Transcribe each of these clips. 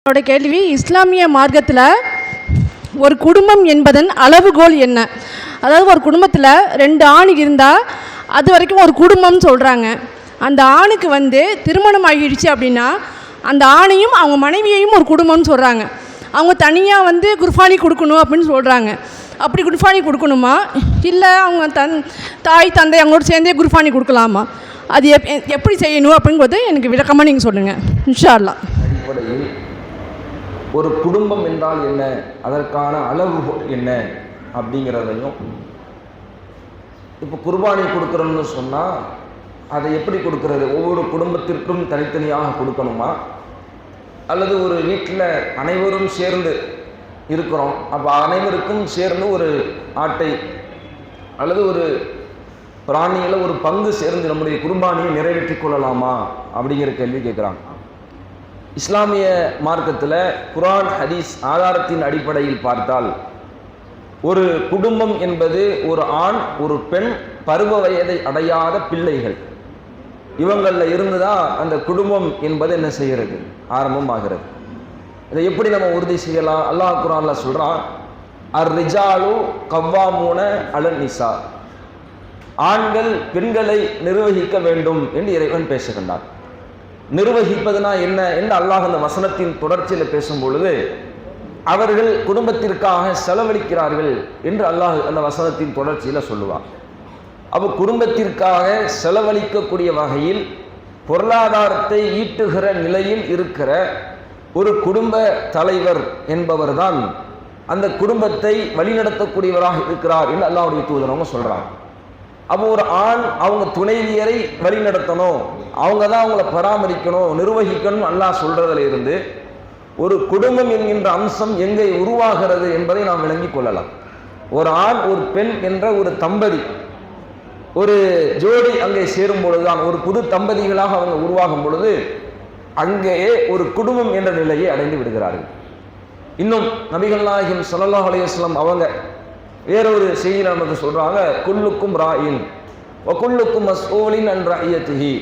என்னோட கேள்வி இஸ்லாமிய மார்க்கத்தில் ஒரு குடும்பம் என்பதன் அளவுகோல் என்ன? அதாவது ஒரு குடும்பத்தில் ரெண்டு ஆண் இருந்தால் அது வரைக்கும் ஒரு குடும்பம்னு சொல்கிறாங்க அந்த ஆணுக்கு வந்து திருமணம் ஆகிடுச்சு அப்படின்னா அந்த ஆணையும் அவங்க மனைவியையும் ஒரு குடும்பம்னு சொல்கிறாங்க அவங்க தனியாக வந்து குர்பானி கொடுக்கணும் அப்படின்னு சொல்கிறாங்க அப்படி குர்பானி கொடுக்கணுமா? இல்லை அவங்க தன் தாய் தந்தை அவங்களோட சேர்ந்தே குர்பானி கொடுக்கலாமா? அது எப் எப்படி செய்யணும் அப்படிங்கிறது எனக்கு விளக்கமாக நீங்கள் சொல்லுங்கள் இன்ஷா அல்லாஹ் அடிப்படையில் ஒரு குடும்பம் என்றால் என்ன? அதற்கான அளவு என்ன? அப்படிங்கிறதையும் இப்போ குர்பானி கொடுக்குறோம்னு சொன்னால் அதை எப்படி கொடுக்கறது? ஒவ்வொரு குடும்பத்திற்கும் தனித்தனியாக கொடுக்கணுமா? அல்லது ஒரு வீட்டில் அனைவரும் சேர்ந்து இருக்கிறோம். அப்போ அனைவருக்கும் சேர்ந்து ஒரு ஆட்டை அல்லது ஒரு பிராணியில் ஒரு பங்கு சேர்ந்து நம்முடைய குடும்பானியை நிறைவேற்றி கொள்ளலாமா? அப்படிங்கிற கேள்வி கேட்குறாங்க இஸ்லாமிய மார்க்கத்தில் குரான் ஹதீஸ் ஆதாரத்தின் அடிப்படையில் பார்த்தால் ஒரு குடும்பம் என்பது ஒரு ஆண் ஒரு பெண் பருவ வயதை அடையாத பிள்ளைகள். இவங்களில் இருந்து தான் அந்த குடும்பம் என்பது என்ன செய்கிறது? ஆரம்பமாகிறது. இதை எப்படி நம்ம உறுதி செய்யலாம்? அல்லாஹ் குரானில் சொல்கிறான் அர் ரிஜாலு கவ்வாமூன அலன் நிசா ஆண்கள் பெண்களை நிர்வகிக்க வேண்டும் என்று இறைவன் பேசுகின்றார் நிர்வகிப்பதுனா என்ன? என்று அல்லாஹ் அந்த வசனத்தின் தொடர்ச்சியில் பேசும் பொழுது அவர்கள் குடும்பத்திற்காக செலவழிக்கிறார்கள் என்று அல்லாஹ் அந்த வசனத்தின் தொடர்ச்சியில் சொல்லுவார். அப்போ குடும்பத்திற்காக செலவழிக்கக்கூடிய வகையில் பொருளாதாரத்தை ஈட்டுகிற நிலையில் இருக்கிற ஒரு குடும்ப தலைவர் என்பவர்தான் அந்த குடும்பத்தை வழிநடத்தக்கூடியவராக இருக்கிறார் என்று அல்லாவுடைய தூதரவங்க சொல்றாங்க. அப்போ ஒரு ஆண் அவங்க துணைவியரை வழிநடத்தணும். அவங்க தான் அவங்கள பராமரிக்கணும் நிர்வகிக்கணும் அல்லாஹ் சொல்றதுல இருந்து ஒரு குடும்பம் என்கின்ற அம்சம் எங்கே உருவாகிறது என்பதை நாம் விளங்கிக் கொள்ளலாம். ஒரு ஆண் ஒரு பெண் என்ற ஒரு தம்பதி ஒரு ஜோடி அங்கே சேரும் பொழுதுதான் ஒரு புது தம்பதிகளாக அவங்க உருவாகும் பொழுது அங்கேயே ஒரு குடும்பம் என்ற நிலையை அடைந்து விடுகிறார்கள். இன்னும் நபிகள் நாயகம் ஸல்லல்லாஹு அலையம் அவங்க வேறொரு செய்தியில் நமக்கு சொல்றாங்க குல்லுக்கும் ராயின் குல்லுக்கும் மசோலின் அன் ரஹியத்திஹி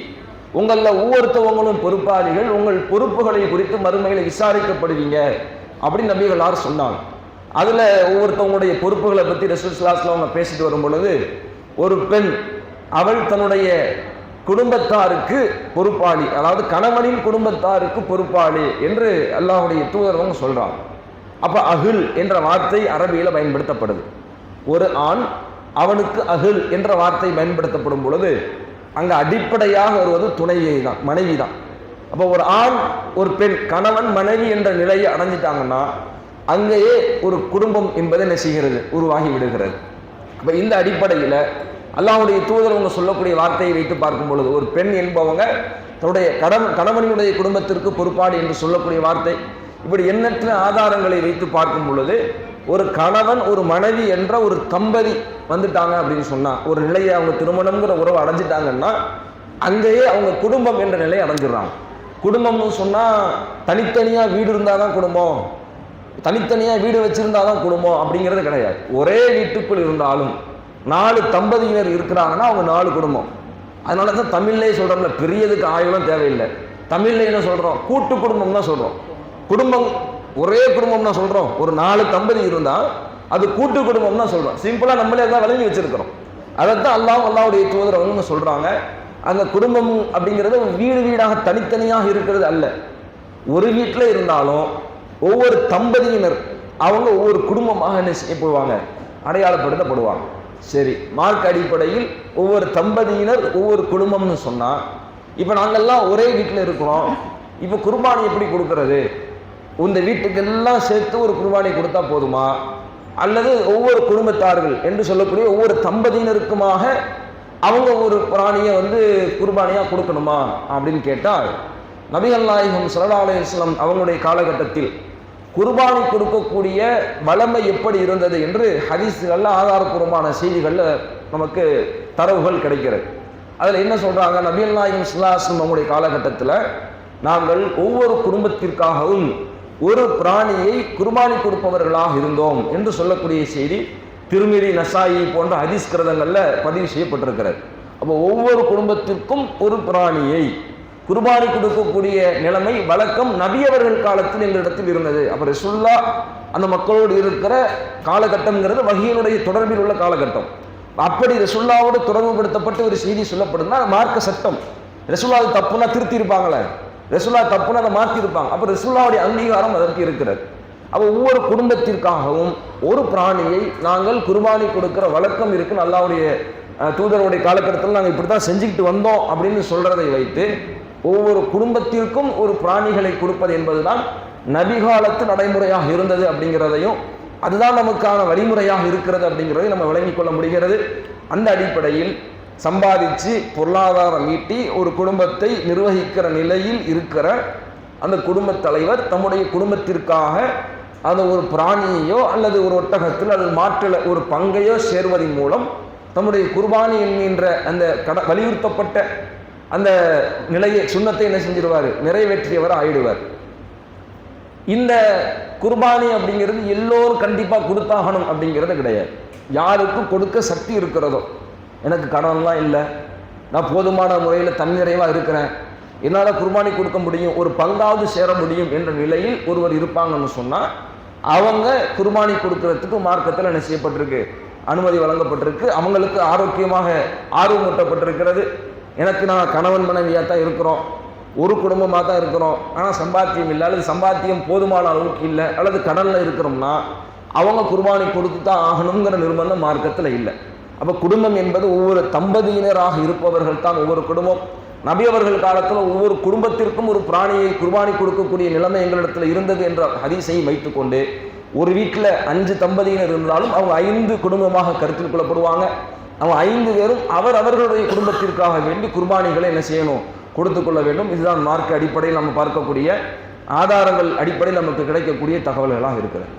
உங்களில் ஒவ்வொருத்தவங்களும் பொறுப்பாளிகள் உங்கள் பொறுப்புகளை குறித்து மறுமையில் விசாரிக்கப்படுவீங்க அப்படின்னு நபிகளார் சொன்னாங்க. அதில் ஒவ்வொருத்தவங்களுடைய பொறுப்புகளை பற்றி ரசூல் அவங்க பேசிட்டு வரும் பொழுது ஒரு பெண் அவள் தன்னுடைய குடும்பத்தாருக்கு பொறுப்பாளி அதாவது கணவனின் குடும்பத்தாருக்கு பொறுப்பாளி என்று அல்லாஹ்வுடைய தூதரவங்க சொல்கிறாங்க அப்போ அகில் என்ற வார்த்தை அரபியில் பயன்படுத்தப்படுது. ஒரு ஆண் அவனுக்கு அகில் என்ற வார்த்தை பயன்படுத்தப்படும் பொழுது அங்கே அடிப்படையாக வருவது துணையை தான் மனைவி தான் அப்போ ஒரு ஆண் ஒரு பெண் கணவன் மனைவி என்ற நிலையை அடைஞ்சிட்டாங்கன்னா அங்கேயே ஒரு குடும்பம் என்பதை என்ன செய்கிறது? உருவாகி விடுகிறது. அப்போ இந்த அடிப்படையில் அல்லாஹ்வுடைய தூதரவங்க சொல்லக்கூடிய வார்த்தையை வைத்து பார்க்கும் பொழுது ஒரு பெண் என்பவங்க தன்னுடைய கடன் கணவனுடைய குடும்பத்திற்கு பொறுப்பாடு என்று சொல்லக்கூடிய வார்த்தை இப்படி எண்ணற்ற ஆதாரங்களை வைத்து பார்க்கும் பொழுது ஒரு கணவன் ஒரு மனைவி என்ற ஒரு தம்பதி வந்துட்டாங்க அப்படின்னு சொன்னால் ஒரு நிலையை அவங்க திருமணம்ங்கிற உறவு அடைஞ்சிட்டாங்கன்னா அங்கேயே அவங்க குடும்பம் என்ற நிலையை அடைஞ்சிடுறாங்க. குடும்பம்னு சொன்னால் தனித்தனியாக வீடு இருந்தால் தான் குடும்பம் தனித்தனியாக வீடு வச்சிருந்தா தான் குடும்பம் அப்படிங்கிறது கிடையாது. ஒரே வீட்டுக்குள் இருந்தாலும் நாலு தம்பதியினர் இருக்கிறாங்கன்னா அவங்க நாலு குடும்பம். அதனால தான் தமிழ்லேயே சொல்கிறோம்ல பெரியதுக்கு ஆயுதம் தேவையில்லை. தமிழ்ல என்ன சொல்கிறோம் கூட்டு குடும்பம் தான் சொல்கிறோம் குடும்பம் ஒரே குடும்பம்னா சொல்கிறோம் ஒரு நாலு தம்பதி இருந்தால் அது கூட்டு குடும்பம்னா சொல்கிறோம் சிம்பிளாக நம்மளே தான் விளங்கி வச்சிருக்கிறோம். அதைத்தான் அல்லாஹ் அல்லாவுடைய தூதர் அவங்க சொல்கிறாங்க அந்த குடும்பம் அப்படிங்கிறது வீடு வீடாக தனித்தனியாக இருக்கிறது அல்ல. ஒரு வீட்டில் இருந்தாலும் ஒவ்வொரு தம்பதியினர் அவங்க ஒவ்வொரு குடும்பமாக என்ன செய்யப்படுவாங்க? அடையாளப்படுத்தப்படுவாங்க. சரி மார்க் அடிப்படையில் ஒவ்வொரு தம்பதியினர் ஒவ்வொரு குடும்பம்னு சொன்னால் இப்போ நாங்கள்லாம் ஒரே வீட்டில் இருக்கிறோம். இப்போ குர்பானி எப்படி கொடுக்கறது? இந்த வீட்டுக்கெல்லாம் சேர்த்து ஒரு குர்பானி கொடுத்தா போதுமா? அல்லது ஒவ்வொரு குடும்பத்தார்கள் என்று சொல்லக்கூடிய ஒவ்வொரு தம்பதியினருக்குமாக அவங்க ஒரு பிராணியை வந்து குர்பானியாக கொடுக்கணுமா அப்படின்னு கேட்டால் நபிகள் நாயகம் ஸல்லல்லாஹு அலைஹி அவங்களுடைய காலகட்டத்தில் குர்பானி கொடுக்கக்கூடிய வளமை எப்படி இருந்தது என்று ஹதீஸ்களில் ஆதாரப்பூர்வமான செய்திகளில் நமக்கு தரவுகள் கிடைக்கிறது. அதில் என்ன சொல்கிறாங்க நபிகள் நாயகம் சுல்லாஸ்லம் அவங்களுடைய காலகட்டத்தில் நாங்கள் ஒவ்வொரு குடும்பத்திற்காகவும் ஒரு பிராணியை குர்பானி கொடுப்பவர்களாக இருந்தோம் என்று சொல்லக்கூடிய செய்தி திருமிரி நசாயி போன்ற ஹதீஸ் கிரதங்களில் பதிவு செய்யப்பட்டிருக்கிறது. அப்போ ஒவ்வொரு குடும்பத்திற்கும் ஒரு பிராணியை குர்பானி கொடுக்கக்கூடிய நிலைமை வழக்கம் நபியவர்கள் காலத்தில் எங்களிடத்தில் இருந்தது. அப்போ ரசுல்லா அந்த மக்களோடு இருக்கிற காலகட்டம்ங்கிறது வகையினுடைய தொடர்பில் உள்ள காலகட்டம். அப்படி ரசுல்லாவோடு தொடர்புபடுத்தப்பட்ட ஒரு செய்தி சொல்லப்படுதுன்னா மார்க்க சட்டம். ரசுல்லா அது தப்புனா திருத்தி இருப்பாங்களே. ரசுல்லா தப்புன்னு அதை மாற்றிருப்பாங்க அப்போ ரசுல்லாவுடைய அங்கீகாரம் அதற்கு இருக்கிறது. அப்போ ஒவ்வொரு குடும்பத்திற்காகவும் ஒரு பிராணியை நாங்கள் குர்பானி கொடுக்கிற வழக்கம் இருக்குன்னு அல்லாவுடைய தூதருடைய காலகட்டத்தில் நாங்கள் இப்படி தான் செஞ்சுக்கிட்டு வந்தோம் அப்படின்னு சொல்கிறதை வைத்து ஒவ்வொரு குடும்பத்திற்கும் ஒரு பிராணிகளை கொடுப்பது என்பதுதான் நபிகாலத்து நடைமுறையாக இருந்தது அப்படிங்கிறதையும் அதுதான் நமக்கான வழிமுறையாக இருக்கிறது அப்படிங்கிறதை நம்ம விளங்கிக் கொள்ள முடிகிறது. அந்த அடிப்படையில் சம்பாதிச்சு பொருளாதாரம் ஈட்டி ஒரு குடும்பத்தை நிர்வகிக்கிற நிலையில் இருக்கிற அந்த குடும்பத் தலைவர் தம்முடைய குடும்பத்திற்காக அந்த ஒரு பிராணியையோ அல்லது ஒரு ஒட்டகத்தில் அல்லது மாற்றில் ஒரு பங்கையோ சேர்வதன் மூலம் தம்முடைய குர்பானி என்கின்ற அந்த கட வலியுறுத்தப்பட்ட அந்த நிலையை சுண்ணத்தை என்ன செஞ்சிருவார்? நிறைவேற்றியவர் ஆயிடுவார். இந்த குர்பானி அப்படிங்கிறது எல்லோரும் கண்டிப்பாக கொடுத்தாகணும் அப்படிங்கிறது கிடையாது. யாருக்கும் கொடுக்க சக்தி இருக்கிறதோ எனக்கு கடன்லாம் இல்லை. நான் போதுமான முறையில் தன்னிறைவாக இருக்கிறேன். என்னால் குர்பானி கொடுக்க முடியும் ஒரு பங்காவது சேர முடியும் என்ற நிலையில் ஒருவர் இருப்பாங்கன்னு சொன்னால் அவங்க குர்பானி கொடுக்கறதுக்கு மார்க்கத்தில் என்ன செய்யப்பட்டிருக்கு? அனுமதி வழங்கப்பட்டிருக்கு. அவங்களுக்கு ஆரோக்கியமாக ஆர்வமூட்டப்பட்டிருக்கிறது எனக்கு நான் கணவன் மனைவியாக தான் இருக்கிறோம். ஒரு குடும்பமாக தான் இருக்கிறோம். ஆனால் சம்பாத்தியம் இல்லை. அல்லது சம்பாத்தியம் போதுமான அளவுக்கு இல்லை. அல்லது கடனில் இருக்கிறோம்னா அவங்க குர்பானி கொடுத்து தான் ஆகணுங்கிற நிர்பந்தம் மார்க்கத்தில் இல்லை. அப்போ குடும்பம் என்பது ஒவ்வொரு தம்பதியினராக இருப்பவர்கள் தான் ஒவ்வொரு குடும்பம். நபி அவர்கள் காலத்தில் ஒவ்வொரு குடும்பத்திற்கும் ஒரு பிராணியை குர்பானி கொடுக்கக்கூடிய நிலைமை எங்களிடத்தில் இருந்தது என்ற ஹதீஸை வைத்துக்கொண்டு ஒரு வீட்டில் அஞ்சு தம்பதியினர் இருந்தாலும் அவங்க ஐந்து குடும்பமாக கருத்தில் கொள்ளப்படுவாங்க. அவங்க ஐந்து பேரும் அவர் அவர்களுடைய குடும்பத்திற்காக வேண்டி குர்பானிகளை என்ன செய்யணும் கொடுத்து கொள்ள வேண்டும். இதுதான் மார்க்க அடிப்படையில் நம்ம பார்க்கக்கூடிய ஆதாரங்கள் அடிப்படையில் நமக்கு கிடைக்கக்கூடிய தகவல்களாக இருக்கிறது.